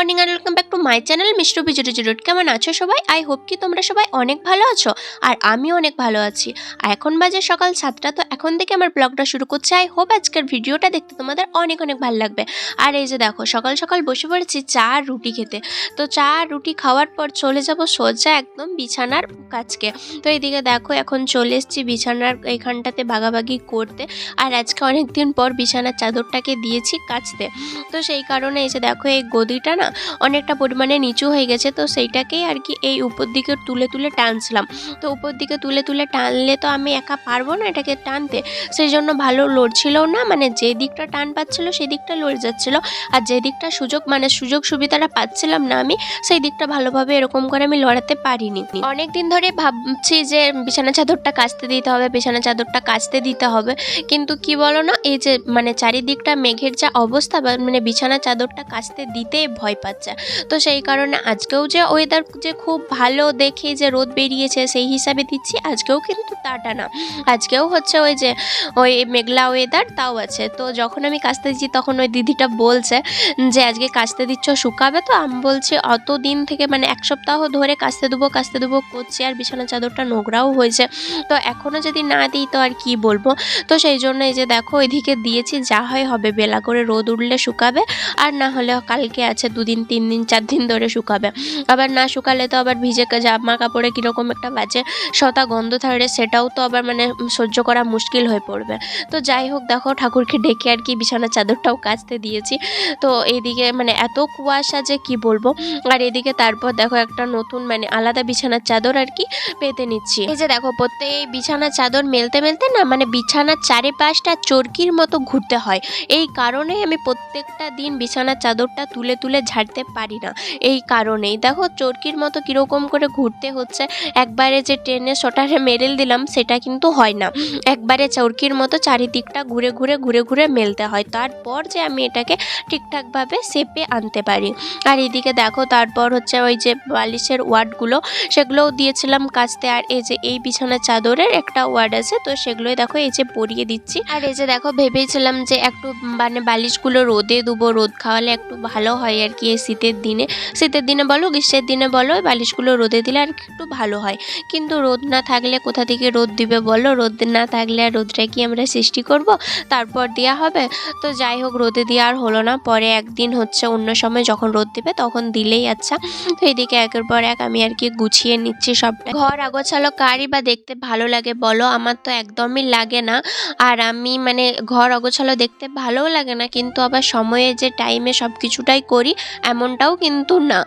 Morning and welcome back my channel মিস্টু বিজুটি জুরুট কেমন আছো সবাই? আই হোপ কি তোমরা সবাই অনেক ভালো আছো, আর আমিও অনেক ভালো আছি। আর এখন বাজে সকাল সাতটা, তো এখন থেকে আমার ব্লগটা শুরু করছে। আই হোপ আজকের ভিডিওটা দেখতে তোমাদের অনেক অনেক ভালো লাগবে। আর এই যে দেখো, সকাল সকাল বসে পড়েছি চা আর রুটি খেতে। তো চা আর রুটি খাওয়ার পর চলে যাব সোজা একদম বিছানার কাজকে। তো এইদিকে দেখো, এখন চলে এসেছি বিছানার এইখানটাতে ভাগাভাগি করতে। আর আজকে অনেক দিন পর বিছানার চাদরটাকে দিয়েছি কাচতে। তো সেই কারণে এই যে দেখো, এই গদিটা না অনেকটা পরিমাণে নিচু হয়ে গেছে, তো সেইটাকেই আর কি এই উপর দিকে তুলে তুলে টানছিলাম। তো উপর দিকে তুলে তুলে টানলে তো আমি একা পারব না এটাকে টানতে। সেই জন্য ভালো লড়ছিলও না মানে যে দিকটা টান পাচ্ছিল সেই দিকটা লড়ে যাচ্ছিল। আর যে দিকটা সুযোগ মানে সুযোগ সুবিধাটা পাচ্ছিলাম না আমি, সেই দিকটা ভালোভাবে এরকম করে আমি লড়াতে পারিনি। অনেক দিন ধরে ভাবছি যে বিছানা চাদরটা কাচতে দিতে হবে, বিছানা চাদরটা কাচতে দিতে হবে। কিন্তু কি বলো না, এই যে মানে চারিদিকটা মেঘের যা অবস্থা মানে বিছানা চাদরটা কাচতে দিতে ভয় পাচ্ছে। তো সেই কারণে আজকেও যে ওয়েদার যে খুব ভালো দেখে যে রোদ বেরিয়েছে সেই হিসাবে দিচ্ছি, আজকেও কিন্তু তাটা না। আজকেও হচ্ছে ওই যে ওই মেঘলা ওয়েদার তাও আছে। তো যখন আমি কাচতে দিচ্ছি তখন ওই দিদিটা বলছে যে, আজকে কাচতে দিচ্ছ, শুকাবে তো? আমি বলছি অত দিন থেকে মানে এক সপ্তাহ ধরে কাচতে দেবো কাচতে দেবো, করছি আর বিছানা চাদরটা নোংরাও হয়েছে। তো এখনও যদি না দিই তো আর কি বলব? তো সেই জন্য এই যে দেখো, ওইদিকে দিয়েছি, যা হয় হবে, বেলা করে রোদ উঠলে শুকাবে, আর না হলে কালকে আছে দুদিন তিন দিন চার দিন ধরে শুকাবে। আবার না শুকালে তো আবার ভিজে জামা কাপড়ে কীরকম একটা বাজে সতা গন্ধ থাকলে সেটাও তো আবার মানে সহ্য করা মুশকিল হয়ে পড়বে। তো যাই হোক, দেখো ঠাকুরকে ডেকে আর কি বিছানার চাদরটাও কাচতে দিয়েছি। তো এইদিকে মানে এত কুয়াশা যে কি বলব? আর এদিকে তারপর দেখো একটা নতুন মানে আলাদা বিছানার চাদর আর কি পেতে নিচ্ছি। এই যে দেখো, প্রত্যেক এই বিছানার চাদর মেলতে মেলতে না মানে বিছানার চারিপাশটা চরকির মতো ঘুরতে হয়। এই কারণে আমি প্রত্যেকটা দিন বিছানার চাদরটা তুলে তুলে ঝাড়তে পারি না। এই কারণেই। দেখো, চরকির মতো কীরকম করে ঘুরতে হচ্ছে। একবারে যে ট্রেনে সোটারে মেরেল দিলাম, সেটা কিন্তু হয় না। একবারে চরকির মতো চারিদিকটা ঘুরে ঘুরে ঘুরে ঘুরে মেলতে হয়। তারপর যে আমি এটাকে ঠিকঠাকভাবে শেপে আনতে পারি। আর এদিকে দেখো, তারপর হচ্ছে ওই যে বালিশের ওয়ার্ডগুলো, সেগুলোও দিয়েছিলাম কাচতে। আর এই যে এই বিছানার চাদরের একটা ওয়ার্ড আছে, তো সেগুলোই দেখো এই যে পরিয়ে দিচ্ছি। আর এই যে দেখো, ভেবেছিলাম যে একটু মানে বালিশগুলো রোদে দেবো রোদ খাওয়ালে একটু ভালো হয় আর কি এই শীতের দিনে। শীতের দিনে বলো, গ্রীষ্মের দিনে বলো বালিশগুলো রোদে দিলে আর একটু ভালো হয়। কিন্তু রোদ না থাকলে কোথা থেকে রোদ দিবে বলো? রোদ না থাকলে আর রোদটা কি আমরা সৃষ্টি করব? তারপর দেওয়া হবে। তো যাই হোক, রোদে দেওয়া আর হলো না। পরে একদিন হচ্ছে অন্য সময় যখন রোদ দেবে তখন দিলেই আচ্ছা। তো এদিকে একের পর এক আমি আর কি গুছিয়ে নিচ্ছি সবটা ঘর আগোছালো কারই বা দেখতে ভালো লাগে বলো? আমার তো একদমই লাগে না। আর আমি মানে ঘর অগোছালো দেখতে ভালোও লাগে না। কিন্তু আবার সময়ে যে টাইমে সব কিছুটাই করি, এমনটাও কিন্তু না।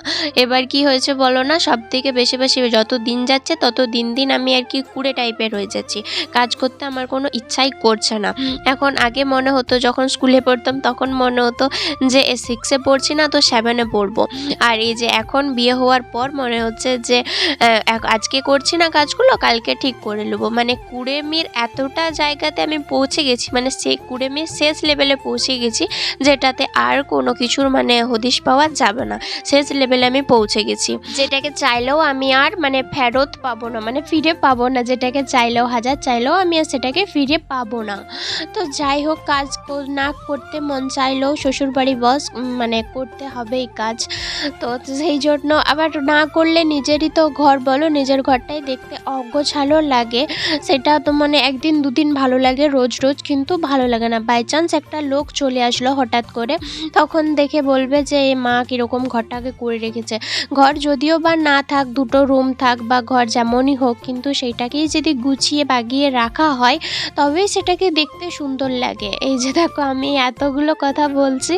এবার কি হয়েছে বলো না? সব থেকে বেশি বেশি যত দিন যাচ্ছে, তত দিন দিন আমি আর কি কুড়ে টাইপের হয়ে যাচ্ছি। কাজ করতে আমার কোনো ইচ্ছাই করছে না। এখন আগে মনে হতো, যখন স্কুলে পড়তাম, তখন মনে হতো যে সিক্সে পড়ছি না, তো সেভেনে পড়ব। আর এই যে এখন বিয়ে হওয়ার পর মনে হচ্ছে যে আজকে করছি না কাজগুলো, কালকে ঠিক করে নেব। মানে কুড়েমির এতটা জায়গাতে আমি পৌঁছে গেছি মানে সে, কুড়েমির শেষ লেভেলে পৌঁছে গেছি, যেটাতে আর কোনো কিছুর মানে হদিশ পাওয়া যাবে না। শেষ লেভেলে আমি পৌঁছে গেছি। যেটাকে চাইলেও আমি আর মানে ফেরত পাবো না মানে ফিরে পাবো না, যেটাকে চাইলেও, হাজার চাইলেও আমি আর সেটাকে ফিরে পাবো না। তো যাই হোক, কাজ না করতে মন চাইলেও শ্বশুরবাড়ি বস মানে করতে হবে এই কাজ। তো সেই জন্য আবার না করলে নিজেরই তো ঘর বলো, নিজের ঘরটাই দেখতে অগোছালো লাগে। সেটা তো মানে একদিন দুদিন ভালো লাগে, রোজ রোজ কিন্তু ভালো লাগে না। বাই চান্স একটা লোক চলে আসলো হঠাৎ করে, তখন দেখে বলবে যে মা, কীরকম ঘরটাকে করে রেখেছে। ঘর যদিও বা না থাক, দুটো রুম থাক বা ঘর যেমনই হোক, কিন্তু সেইটাকেই যদি গুছিয়ে বাগিয়ে রাখা হয়, তবেই সেটাকে দেখতে সুন্দর লাগে। এই যে দেখো, আমি এতগুলো কথা বলছি,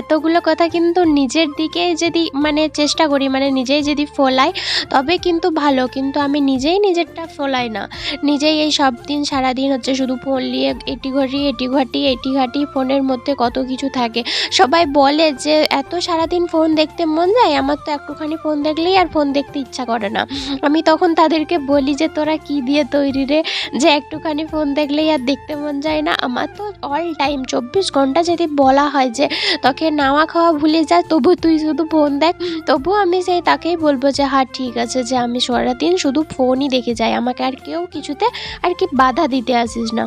এতগুলো কথা কিন্তু নিজের দিকে যদি মানে চেষ্টা করি মানে নিজেই যদি ফোলাই, তবে কিন্তু ভালো, কিন্তু আমি নিজেই নিজেরটা ফোলাই না। নিজেই এই সব দিন, সারাদিন হচ্ছে শুধু ফোন নিয়ে এটি ঘটি এটি ঘটি, এটি ঘাটি ফোনের মধ্যে কত কিছু থাকে। সবাই বলে যে, এত সারাদিন ফোন দেখতে মন যায়, আমার তো একটুখানি ফোন দেখলেই আর ফোন দেখতে ইচ্ছা করে না। আমি তখন তাদেরকে বলি যে, তোরা কি দিয়ে তৈরি রে? যে, একটুখানি ফোন দেখলেই আর দেখতে মন যায় না। আমার তো অল টাইম চব্বিশ ঘণ্টা যদি বলা হয় যে, তোকে নাওয়া খাওয়া ভুলে যা, তবু তুই শুধু ফোন দেখ। তবু আমি সেই তাকেই বলব যে হ্যাঁ ঠিক আছে, যে, আমি সারাদিন শুধু ফোনই দেখে যাই। আমাকে আর কেউ কিছুতে আর কি বাধা দিতে আসিস না।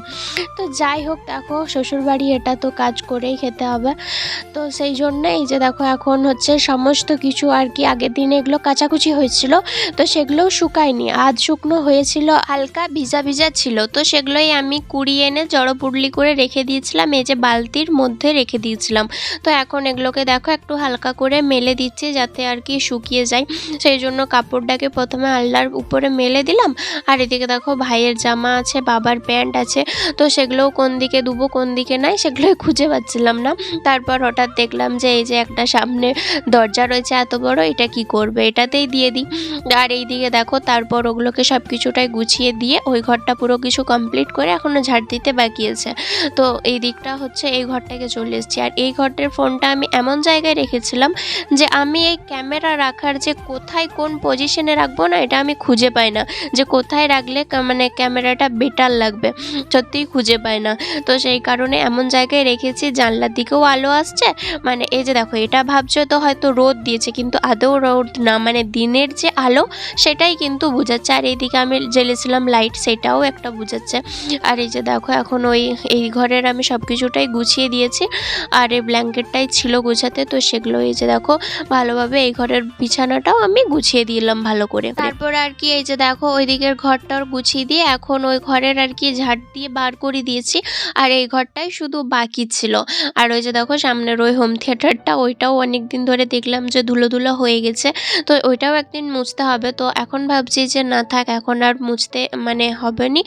তো যাই হোক, দেখো, শ্বশুরবাড়ি এটা তো কাজ করেই খেতে হবে। তো সেই জন্য এই যে, দেখো, এখন হচ্ছে সমস্ত সমস্ত কিছু আর কি আগের দিন এগুলো কাচাকুচি হয়েছিল, তো সেগুলোও শুকায়নি। আধ শুকনো হয়েছিল, হালকা ভিজা ভিজা ছিল, তো সেগুলোই আমি কুড়িয়ে এনে জড়ো পুডলি করে রেখে দিয়েছিলাম, এই যে বালতির মধ্যে রেখে দিয়েছিলাম। তো এখন এগুলোকে দেখো একটু হালকা করে মেলে দিচ্ছি যাতে আর কি শুকিয়ে যায়। সেই জন্য কাপড়টাকে প্রথমে আল্লার উপরে মেলে দিলাম, আর এদিকে দেখো ভাইয়ের জামা আছে, বাবার প্যান্ট আছে, তো সেগুলোও কোন দিকে দুবো কোন দিকে নাই, সেগুলোই খুঁজে পাচ্ছিলাম না। তারপর হঠাৎ দেখলাম যে এই যে একটা সামনে দরজা রয়েছে এত বড়, এটা কি করবে? এটাতেই দিয়ে দিই। আর এই দিকে দেখো, তারপর ওগুলোকে সব কিছুটাই গুছিয়ে দিয়ে ওই ঘরটা পুরো কিছু কমপ্লিট করে এখনও ঝাড় দিতে বাকি আছে। তো এই দিকটা হচ্ছে এই ঘরটাকে চলে এসেছি। আর এই ঘরটার ফোনটা আমি এমন জায়গায় রেখেছিলাম যে আমি এই ক্যামেরা রাখার যে কোথায় কোন পজিশনে রাখব না, এটা আমি খুঁজে পাই না। যে কোথায় রাখলে মানে ক্যামেরাটা বেটার লাগবে। সত্যিই খুঁজে পাই না। তো সেই কারণে এমন জায়গায় রেখেছি, জানলার দিকেও আলো আসছে। মানে এই যে দেখো, এটা ভাবছ তো হয়তো রোদ দিয়েছে, কিন্তু আদৌ রোদ না মানে দিনের যে আলো সেটাই কিন্তু বোঝাচ্ছে। আর এইদিকে আমি জ্বেলেছিলাম লাইট সেটাও একটা বোঝাচ্ছে। আর এই যে দেখো, এখন ওই, এই ঘরের আমি সব কিছুটাই গুছিয়ে দিয়েছি। আর এই ব্ল্যাঙ্কেটটাই ছিল গোছাতে, তো সেগুলো এই যে দেখো, ভালোভাবে এই ঘরের বিছানাটাও আমি গুছিয়ে দিলাম ভালো করে। তারপর আর কি, এই যে দেখো ওই দিকের ঘরটাও গুছিয়ে দিয়ে এখন ওই ঘরের আর কি ঝাড় দিয়ে বার করে দিয়েছি। আর এই ঘরটাই শুধু বাকি ছিল। আর ওই যে দেখো, সামনের ওই হোম থিয়েটারটা ওইটাও অনেক দিন ধরে দেখলাম যে ধুলো ধুলো হয়ে গেছে। তো ওইটাও একদিন মুছতে হবে। তো এখন ভাবছি যে না থাক, এখন আর মুছতে মানে হবে নি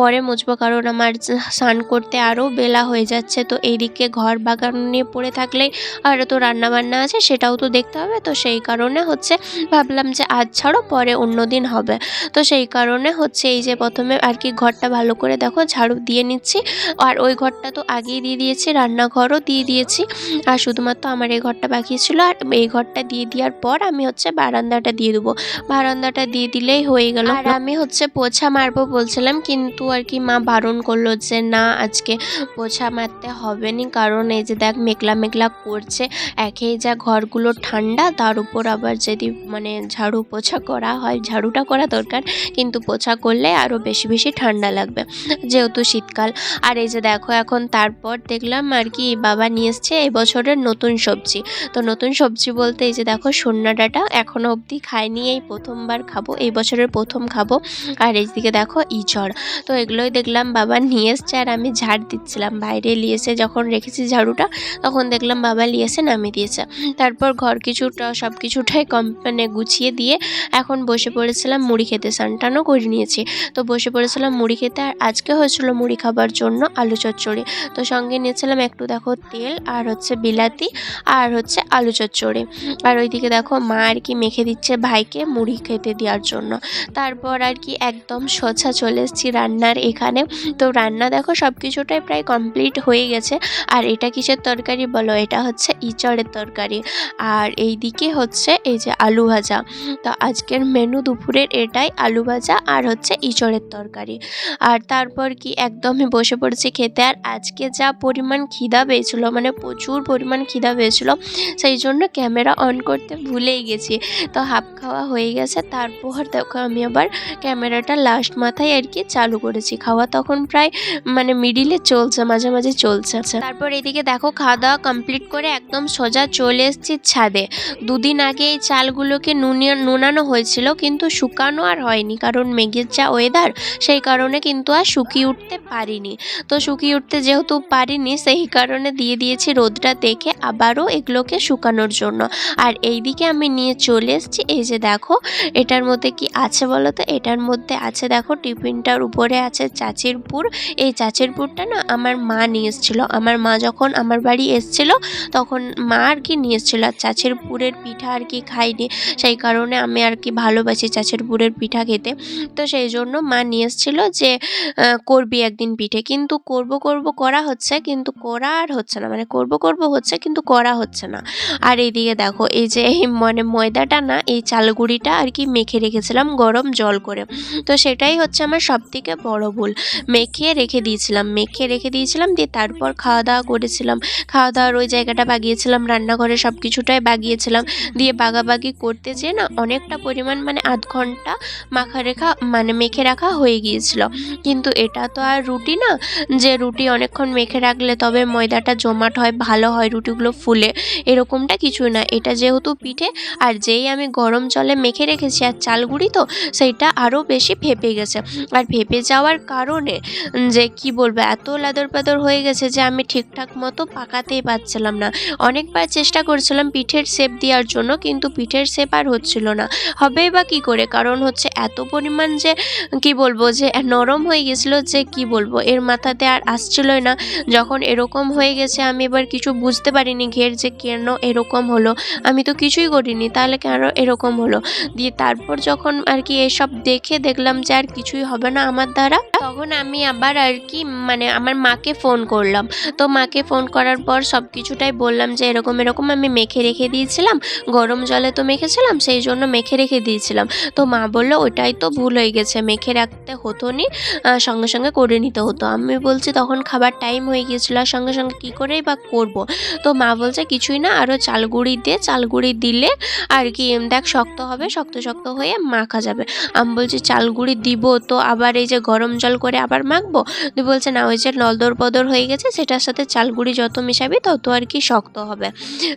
পরে মুছবো কারণ আমার স্নান করতে আরও বেলা হয়ে যাচ্ছে। তো এইদিকে ঘর বাগান নিয়ে পড়ে থাকলেই আর তো রান্না বান্না আছে, সেটাও তো দেখতে হবে। তো সেই কারণে হচ্ছে ভাবলাম যে আজ ছাড়ো, পরে অন্য দিন হবে। তো সেই কারণে হচ্ছে এই যে প্রথমে আর কি ঘরটা ভালো করে দেখো, ঝাড়ু দিয়ে নিচ্ছি। আর ওই ঘরটা তো আগেই দিয়ে দিয়েছি, রান্নাঘরও দিয়ে দিয়েছি। আর শুধুমাত্র আমার এই ঘরটা বাকি ছিল। আর এই ঘরটা দিয়ে দেওয়ার পর আমি হচ্ছে বারান্দাটা দিয়ে দেবো। বারান্দাটা দিয়ে দিলেই হয়ে গেল। আর আমি হচ্ছে পোছা মারবো বলছিলাম, কিন্তু আর কি মা বারণ করল যে না, আজকে পোছা মারতে হবে নি কারণ এই যে দেখ মেঘলা মেঘলা করছে, একেই যা ঘরগুলো ঠান্ডা, তার উপর আবার যদি মানে ঝাড়ু পোছা করা হয়, ঝাড়ুটা করা দরকার, কিন্তু পোছা করলে আরও বেশি বেশি ঠান্ডা লাগবে, যেহেতু শীতকাল। আর এই যে দেখো এখন তারপর দেখলাম আর কি বাবা নিয়ে এসছে এবছরের নতুন সবজি। তো নতুন সবজি বলতে এই যে দেখো সন্না ডাটা এখনও অবধি খাইনি। এই প্রথমবার খাব, এই বছরের প্রথম খাব। আর এইদিকে দেখো, ইচড়। তো এগুলোই দেখলাম বাবা নিয়ে এসছে আর আমি ঝাড় দিচ্ছিলাম। বাইরে এসে যখন রেখেছি ঝাড়ুটা, তখন দেখলাম বাবা এসে নামিয়ে দিয়েছে। তারপর ঘর কিছুটা সব কিছুটাই কম মানে গুছিয়ে দিয়ে এখন বসে পড়েছিলাম মুড়ি খেতে। সানটানও করে নিয়েছি। তো বসে পড়েছিলাম মুড়ি খেতে আর আজকে হয়েছিল মুড়ি খাবার জন্য আলু চচ্চড়ি। তো সঙ্গে নিয়েছিলাম একটু দেখো তেল আর হচ্ছে বিলাতি আর হচ্ছে আলু চচ্চড়ি। আর ওইদিকে দেখো মা আর কি মেখে দিচ্ছে ভাইকে মুড়ি খেতে দেওয়ার জন্য। তারপর আর কি একদম সোজা চলে এসেছি রান্নার এখানে। তো রান্না দেখো সব কিছুটাই প্রায় কমপ্লিট হয়ে গেছে। আর এটা কিসের তরকারি বলো? এটা হচ্ছে ইচড়ের তরকারি। আর এই দিকে হচ্ছে এই যে আলু ভাজা। তো আজকের মেনু দুপুরের এটাই, আলু ভাজা আর হচ্ছে ইচড়ের তরকারি। আর তারপর কি একদমই বসে পড়েছি খেতে। আর আজকে যা পরিমাণ খিদা পেয়েছিল মানে প্রচুর পরিমাণ খিদা পেয়েছিল, সেই জন্য ক্যামেরা অন করতে ভুলেই গেছি। তো হাফ খাওয়া হয়ে গেছে, তারপর দেখো আমি আবার ক্যামেরাটা লাস্ট মাথায় আর কি চালু করেছি। খাওয়া তখন প্রায় মানে মিডিলে চলছে, মাঝে মাঝে চলছে। তারপর এদিকে দেখো খাওয়া দাওয়া কমপ্লিট করে একদম সোজা চলে এসেছি ছাদে। দুদিন আগে এই চালগুলোকে নুনিয়ে, নুনানো হয়েছিল কিন্তু শুকানো আর হয়নি কারণ মেঘের যা ওয়েদার সেই কারণে কিন্তু আর শুকিয়ে উঠতে পারিনি। তো শুকিয়ে উঠতে যেহেতু পারিনি সেই কারণে দিয়ে দিয়েছি রোদটা দেখে আবারও এগুলোকে শুকানোর জন্য। আর এই দিকে আমি নিয়ে চলে এসেছি, এই যে দেখো, এটার মধ্যে কি আছে বলো তো? এটার মধ্যে আছে দেখো, টিফিনটার উপরে আছে চাচির পুর। এই চাচির পুরটা না আমার মা নিয়ে এসেছিল। আমার মা যখন আমার বাড়ি এসেছিল, তখন মা আর কি নিয়ে এসেছিল। আর চাচির পুরের পিঠা আর কি খাইনি। সেই কারণে আমি আর কি ভালোবাসি চাচির পুরের পিঠা খেতে। তো সেই জন্য মা নিয়ে এসেছিল যে করবি একদিন পিঠে। কিন্তু করব করব করা হচ্ছে, কিন্তু করা আর হচ্ছে না। মানে করব করব হচ্ছে, কিন্তু করা হচ্ছে না। আর এইদিকে দেখো, এই যে মানে ময়দাটা না, এই চালগুড়িটা আর কি মেখে রেখেছিলাম গরম জল করে। তো সেটাই হচ্ছে আমার সব থেকে বড় ভুল। মেখে রেখে দিয়েছিলাম, মেখে রেখে দিয়েছিলাম, দিয়ে তারপর খাওয়া দাওয়া করেছিলাম। খাওয়া দাওয়ার ওই জায়গাটা বাগিয়েছিলাম, রান্নাঘরে সব কিছুটাই বাগিয়েছিলাম। দিয়ে বাগাবাগি করতে যেয়ে না অনেকটা পরিমাণ মানে আধ ঘণ্টা মাখা রেখা মানে মেখে রাখা হয়ে গিয়েছিল। কিন্তু এটা তো আর রুটি না, যে রুটি অনেকক্ষণ মেখে রাখলে তবে ময়দাটা জমাট হয়, ভালো হয়, রুটিগুলো ফুলে। এরকমটা কিছু কিছু না। এটা যেহেতু পিঠে, আর যেই আমি গরম জলে মেখে রেখেছি আর চালগুড়ি তো, সেইটা আরও বেশি ফেপে গেছে। আর ফেপে যাওয়ার কারণে যে কি বলব, এত লাদর পাদর হয়ে গেছে যে আমি ঠিকঠাক মতো পাকাতেই পারছিলাম না। অনেকবার চেষ্টা করছিলাম পিঠের শেপ দেওয়ার জন্য, কিন্তু পিঠের শেপ আর হচ্ছিল না। হবেই বা কী করে? কারণ হচ্ছে এত পরিমাণ যে কি বলব, যে নরম হয়ে গেছিল যে কি বলব, এর মাথাতে আর আসছিলই না। যখন এরকম হয়ে গেছে, আমি এবার কিছু বুঝতে পারিনি ঘের যে কেন এরকম হলো, আমি তো কিছুই করিনি, তাহলে কেন এরকম হলো? দিয়ে তারপর যখন আর কি এসব দেখে দেখলাম যে আর কিছুই হবে না আমার দ্বারা, তখন আমি আবার আর কি মানে আমার মাকে ফোন করলাম। তো মাকে ফোন করার পর সব কিছুটাই বললাম যে এরকম এরকম আমি মেখে রেখে দিয়েছিলাম, গরম জলে তো মেখেছিলাম, সেই জন্য মেখে রেখে দিয়েছিলাম। তো মা বলল, ওটাই তো ভুল হয়ে গেছে, মেখে রাখতে হতো নি সঙ্গে সঙ্গে করে নিতে হতো। আমি বলছি, তখন খাবার টাইম হয়ে গিয়েছিল, আর সঙ্গে সঙ্গে কী করেই বা করব? তো মা বলছে, কিছুই না আরও চালগুড়ি চাল গুঁড়ি দিলে আর কি দেখ, শক্ত হবে, শক্ত শক্ত হয়ে মাখা যাবে। আমি বলছি, চাল গুঁড়ি দিব তো, আবার এই যে গরম জল করে আবার মাখবো? তুই বলছে, না, ওই যে নলদর পদর হয়ে গেছে, সেটার সাথে চাল গুঁড়ি যত মিশাবি, তত আর কি শক্ত হবে।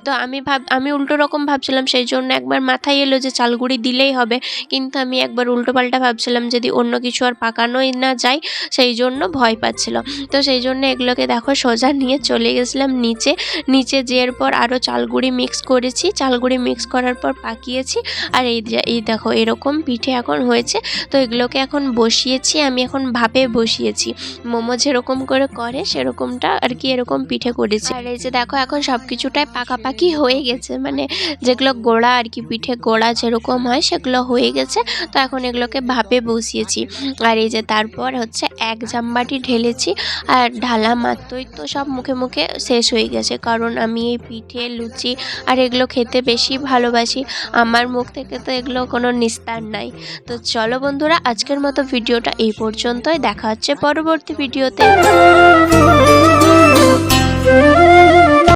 তো আমি ভাব, আমি উল্টো রকম ভাবছিলাম, সেই জন্য একবার মাথায় এলো যে চাল গুঁড়ি দিলেই হবে। কিন্তু আমি একবার উল্টো পাল্টা ভাবছিলাম, যদি অন্য কিছু আর পাকানোই না যায়, সেই জন্য ভয় পাচ্ছিল। তো সেই জন্য এগুলোকে দেখো সোজা নিয়ে চলে গেছিলাম নিচে। নিচে যের পর আরও চালগুড়ি মিক্স করেছি, চালগুড়ি মিক্স করার পর পাকিয়েছি। আর এই এই দেখো, এরকম পিঠে এখন হয়েছে। তো এগুলোকে এখন বসিয়েছি, আমি এখন ভাপে বসিয়েছি। মোমো যেরকম করে করে, সেরকমটা আর কি এরকম পিঠে করেছি। আর এই যে, দেখো, এখন সব কিছুটাই পাকাপাকি হয়ে গেছে। মানে যেগুলো গোড়া আর কি, পিঠে গোড়া যেরকম হয়, সেগুলো হয়ে গেছে। তো এখন এগুলোকে ভাপে বসিয়েছি। আর এই যে, তারপর হচ্ছে এক জামবাটি ঢেলেছি। আর ঢালা মাত্রই তো সব মুখে মুখে শেষ হয়ে গেছে। কারণ আমি এই পিঠে, লুচি আর এগুলো খেতে বেশি ভালোবাসি। আমার মুখ থেকে তো এগুলো কোনো নিস্তার নাই। তো চলো বন্ধুরা, আজকের মতো ভিডিওটা এই পর্যন্তই। দেখা হচ্ছে পরবর্তী ভিডিওতে।